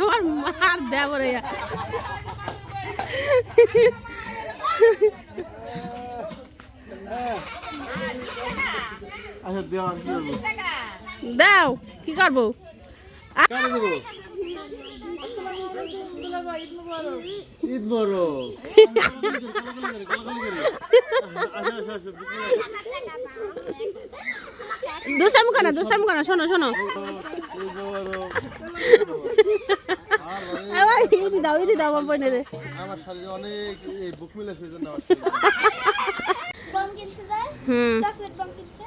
আমার মার দেবরে আচ্ছা দেওয়া কি করব? দাও কি করব? কারে দেবো? ঈদ বড় দুসাম কানা দুসাম কানা শোনো শোনো। এবার ইদি দাও ইদি দাও আমার বোনের আমার শরীরে অনেক বুক মিলেছে এই জন্য বম কিনছে স্যার চকলেট বম কিনছে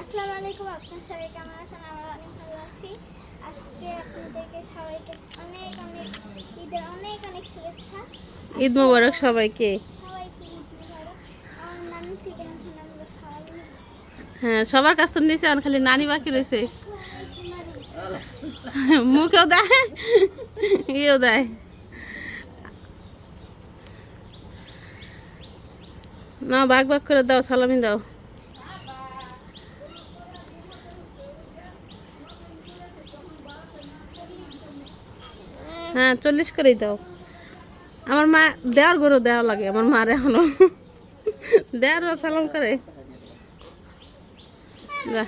আসসালামু আলাইকুম আপনার সবাই কেমন আছেন? আমরা অনেক ভালো আছি। আজকে আপনাদেরকে সবাইকে অনেক অনেক ঈদের অনেক অনেক শুভেচ্ছা। ঈদ মোবারক সবাইকে। হ্যাঁ সবার কাছ থেকে নিয়েছে আর খালি নানি বাকি রয়েছে। মুখেও দেয়, ইয়েও দেয়। না, বাঘ বাঘ করে দাও, সালামি দাও। হ্যাঁ চল্লিশ করেই দাও। আমার মা, দেওয়ার গরু দেওয়া লাগে, আমার মার এখনও। দেওয়ারও সালাম করে। যা।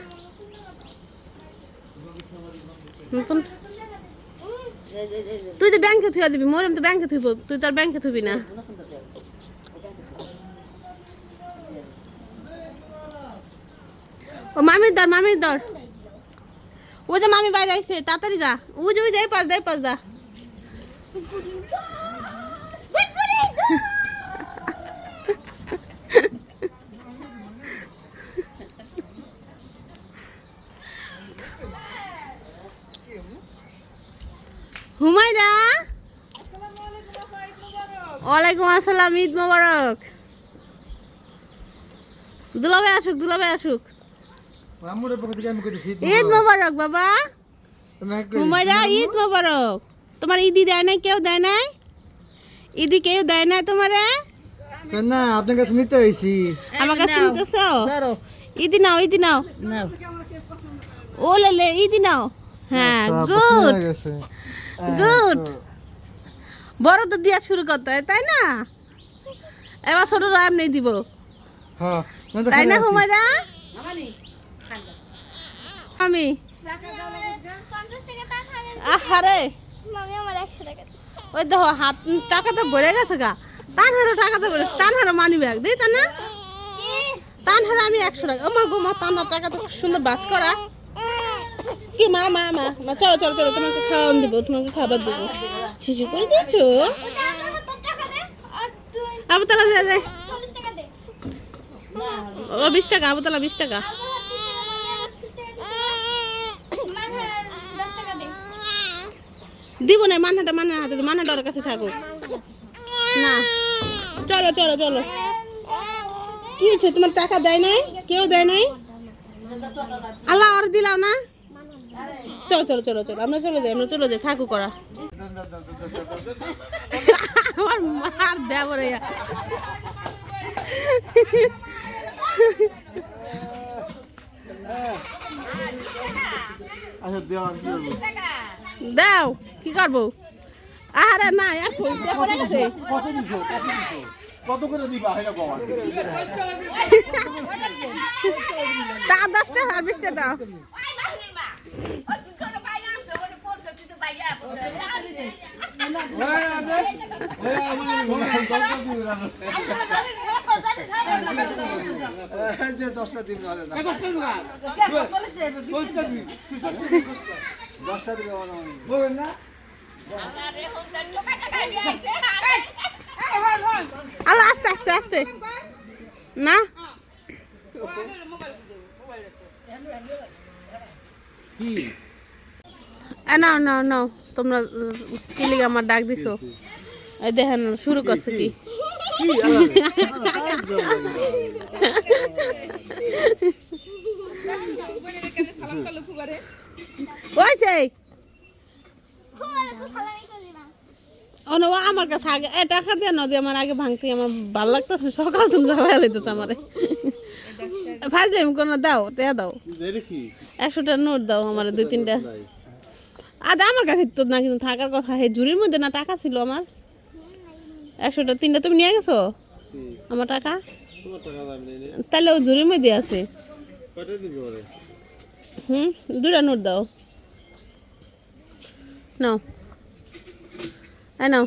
নতুন? তুই তো ব্যাংকে থুয়া দিবি মোর তো ব্যাংকে থুইব, তুই তো আর ব্যাংকে থুবি না। ও মামির দর মামির দর। ও যে মামি বাইরে আইছে, তাড়াতাড়ি যা। ওই যে ওই যে এই পাশ দা, এই পাশ দা। হুমায়রা? ওয়ালাইকুম আসসালাম ঈদ মোবারক। দুলাভাই আসুক দুলাভাই আসুক। ঈদ মোবারক। বাবা। হুমায়রা ঈদ মোবারক? তোমার ঈদি দেয় নাই কেউ দেয় নাই? ঈদি কেউ দেয় নাই তোমারে? না আপনার কাছে নিতে হইছি আমার কাছে নিতেছ? ঈদি নাও ঈদি নাও। ও লে ঈদি নাও। হ্যাঁ গুড। গুড। বড় তো দিয়া শুরু করতে হয় তাই না? এবার ছোট রাম নেই দিব। হ্যাঁ তাই না হুমায়রা? আমি পঞ্চাশ টাকা টাকা আহারে। একশো টাকা ওই দেখো হাত টাকা তো ভরে গেছে গা। তান হারো টাকা তো ভরে তান হারো মানি ব্যাগ দিই তা না? তান হারো আমি একশো টাকা। আমার গো মা তান টাকা তো খুব সুন্দর বাস করা। কি, মা মা মা? মা, চলো চলো চলো, তোমাকে খাওয়ান দেবো, তোমাকে খাবার দেবো। শিশু করে দিয়েছ? টাকা দে আর তুই আবু তালা যায় ও, বিশ টাকা আবু তালা বিশ টাকা। দিব না মানহাটা মানহার হাতে মানহাটা ওর কাছে থাকুক। না। চলো চলো চলো। কি হয়েছে, তোমার টাকা দেয় নাই? কেউ দেয় নাই? আল্লাহ আর দিলাও না। চলো চলো চলো চলো আমরা চলে যাই আমরা চলে যাই থাকুক করা। আমার মার দেবরে। আচ্ছা দেওয়া কি দাও কি করব? আহারে না আর পড়ে গেছে। কত দিছো কত করে দিবা? তা দশটা আর বিশটা দাও। দশটা দিন দশটা বলবেন না আল্লাহ আস্তে আস্তে আস্তে না এ, নাও নাও নাও তোমরা উম, কি আমার ডাক দিছো? এই দেখেন শুরু করছে কি? ওই সেই। ও না, ও আমার কাছে আগে এ টাকা দিয়ে না দিয়ে আমার আগে ভাঙতে আমার ভালো লাগতেছে সকাল তুমি জ্বালা লাইতেছে আমারে। ফাজলে কোনো দাও টেয়া দাও। একশোটা নোট দাও আমার দুই তিনটা। আদা আমার কাছে তো না কিন্তু থাকার কথা। হে ঝুড়ির মধ্যে না টাকা ছিল আমার? একশোটা তিনটা তুমি নিয়ে গেছো? আমার টাকা? তোমার টাকা দাম নেই তাহলে ও ঝুড়ির মধ্যে আছে। কয়টা দিবি ওরে? হুম দুটা নোট দাও। নাও। এই নাও।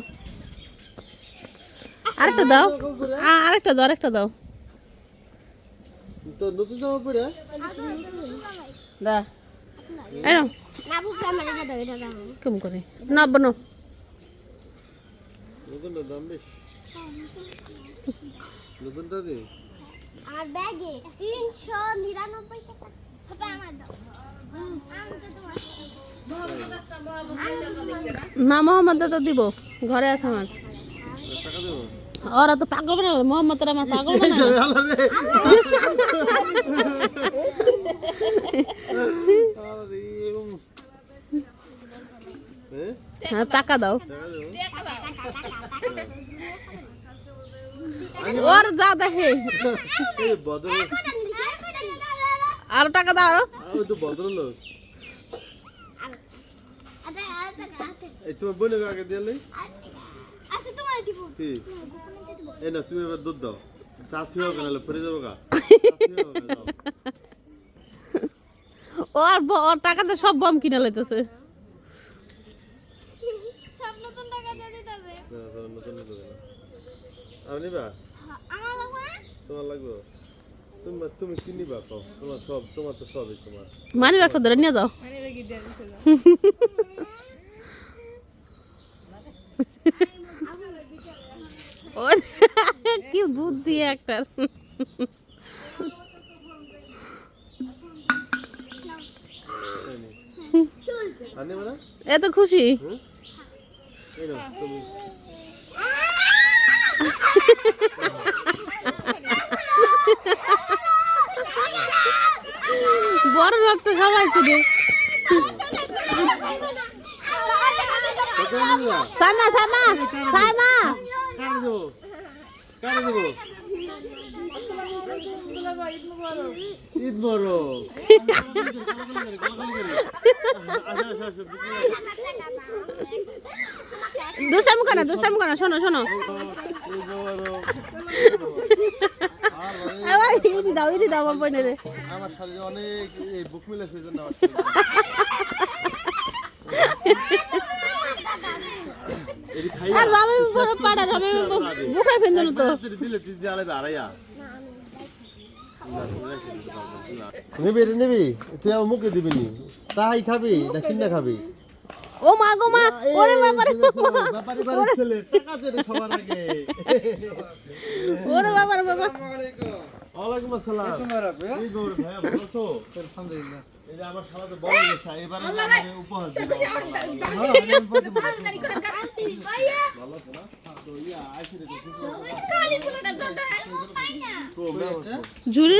আরেকটা দাও। আরেকটা দাও আরেকটা দাও। তো নতুন জামা পরে? দা। কেমন করে? নো নতুনটা দাম বেশ। নতুনটা দে। আর ব্যাগে তিনশো নিরানব্বই টাকা। হবে আমার দাও। হুম, আমি তো তোমার না মোহাম্মদ তো দিব। ঘরে আছে আমার। টাকা দেবো? ওরা তো পাগল বানাবে মোহাম্মদ তোরা আমার পাগল এরকম হ্যাঁ টাকা দাও। ওর যা দেখে। আরও টাকা দাও। আরও তো ভদ্রলোক তোমার বোনের আগে দিলে আচ্ছা তোমার দিব কি? এই না তুমি এবার দুধ দাও। ফিরে যাব গা ওর ওর টাকাতে সব বম কিনে লাইতেছে। সব নতুন টাকা দিয়ে দিতে নতুন নতুন আমি নিবা? আমার লাগবে? না? তোমার লাগবে? তোমার তুমি কি নিবা? কও তোমার সব তোমার তো সবই তোমার। মানি একটা ধরে নিয়ে যাও। নি? আর নিবা এত খুশি। বড় লোক তো সবাই শুধু সাইমা সাইমা সাইমা কারে দেবো? কারে দেবো? ঈদ বড় দুষ্টাম কেন দুষ্টাম কেন শোনো শোনো। ইদি দাও ইদি দাও আমার বোনের। আমার শাড়ি অনেক এই বুক মিলে সেই জন্য আমার শাড়ি। এটি খাই আর রবি বড় পাড়া রবি বুকে ফেন্দন তো নিবি রে নিবি। তুই আমার মুখে দিবি নি। তাই খাবি না কিনা খাবি? ও মা গো মা ওরে বাবারে বাড়ির ছেলে টাকা চেয়ে সবার আগে ওরে বাবারে বাবা। ওয়ালাইকুম আসসালাম। এই গৌর ভাইয়া ভালো তো আলহামদুলিল্লাহ। এই যে আমার শালা তো বড় গেছে এবারে আমাকে উপহার দিল ভালো না? তো ইয়া আইছি রে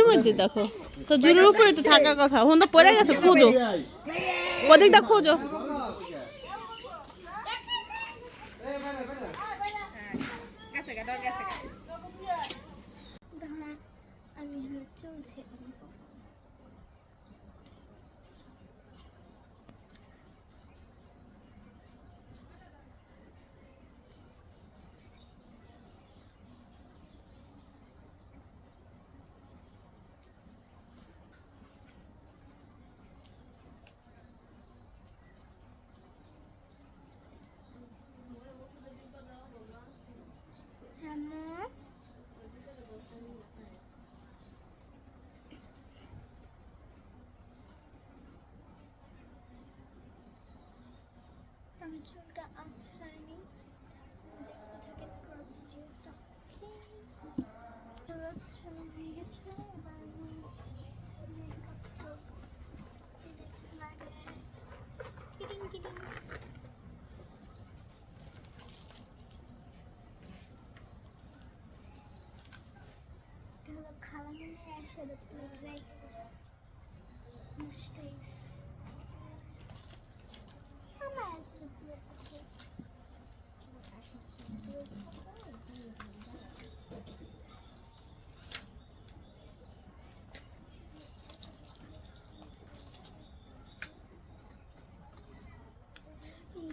মধ্যে দেখো। তো ঝুড়ির উপরে তো থাকার কথা হন তো পড়ে গেছে খোঁজো। ওদিকটা খোঁজো। আমি চুলটা আঁচড়াইনি দেখতে থাকেন পুরো ভিডিওটা আঁচড়ানো হয়ে গেছে, এবার এটা হলো খালামিনের আইশ্যাডো প্লেট রাইট মাস্টাইস আমার আইশ্যাডো প্লেট আছে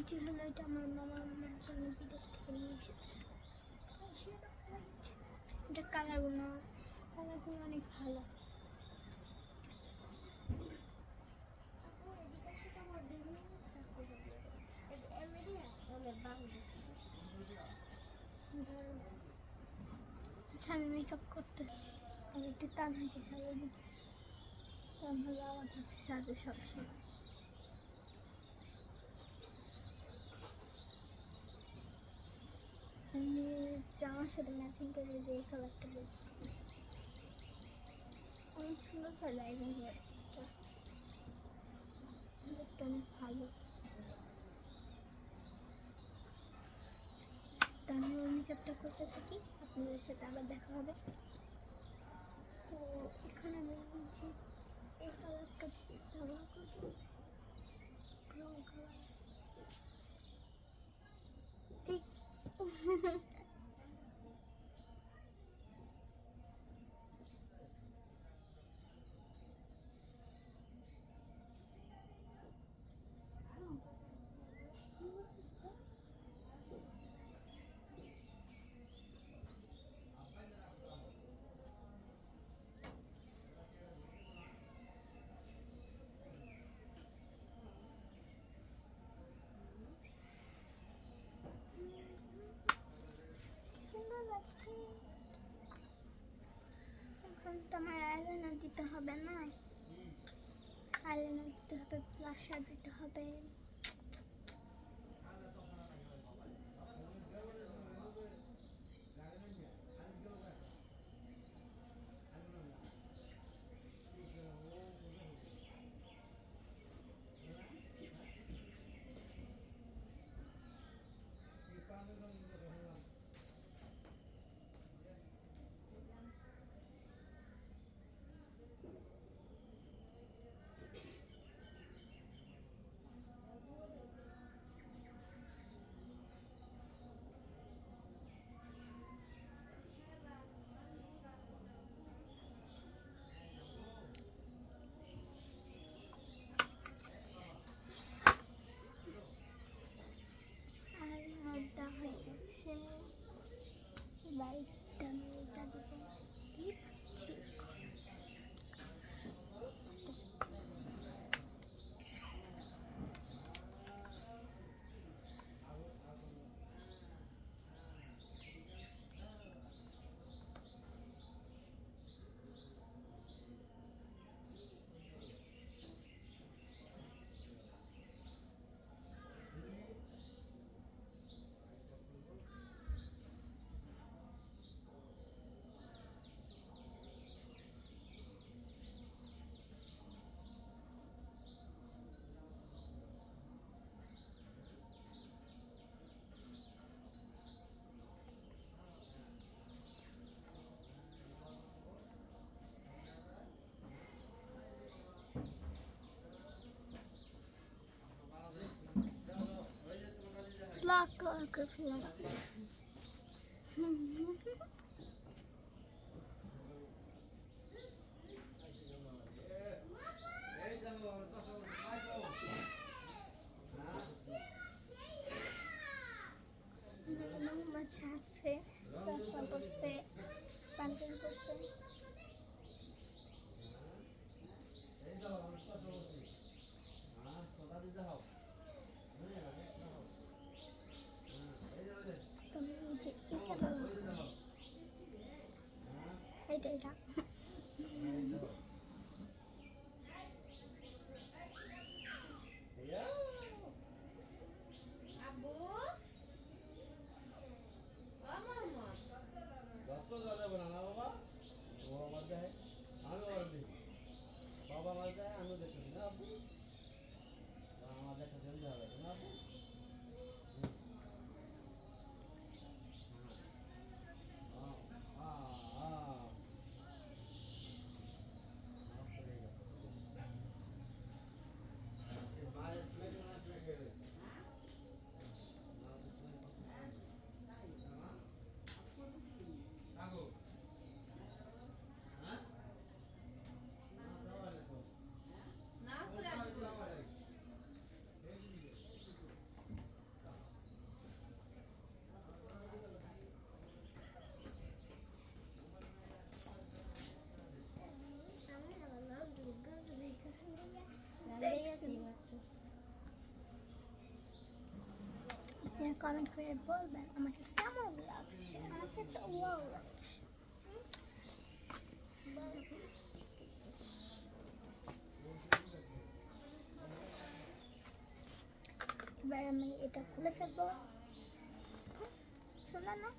এটি হলো এটা আমার মামা আমার জন্য বিদেশ থেকে নিয়ে এসেছে এটা কালারগুলো কালারগুলো অনেক ভালো আচ্ছা আমি মেকআপ করতে আমি একটু টান হয়েছে সাজা দিতেছি হলো আমার কাছে সাজে সবসময় আমি জামার সাথে ম্যাচিং করে যে এই কালারটা অনেক সুন্দর লাইটিং এটা এটা অনেক ভালো। তা আমি মেকআপটা করতে থাকি, আপনাদের সাথে আবার দেখা হবে। তো এখানে আমি যে এই কালারটা ব্যবহার করব এই কি সুন্দর লাগছে এখন তো আমার আইলাইনার দিতে হবে না? আইলাইনার দিতে হবে ব্লাশার দিতে হবে আর মধ্যা হয়ে গেছে লাইটটা আমি এটা দেবো লিপস্টিক কালার করে ফেললাম মাছ আছে চশমা পড়ছে পাঞ্জাবি পড়ছে তুমি এই যে এটা ব্যবহার করছি এটা এটা কমেন্ট করে বলবেন আমাকে কেমন লাগছে? আমাকে তো ওয়াও লাগছে। এবার আমি এটা খুলে ফেলব। শোনা না।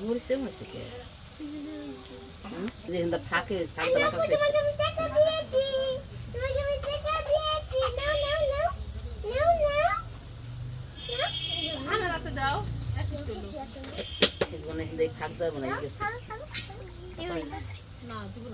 মরিচে মরিচে কে যেখানটা ফাঁকে ফাঁকে দাও ফাঁক দেবো না না দেবো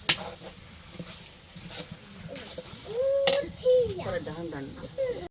ডান ডান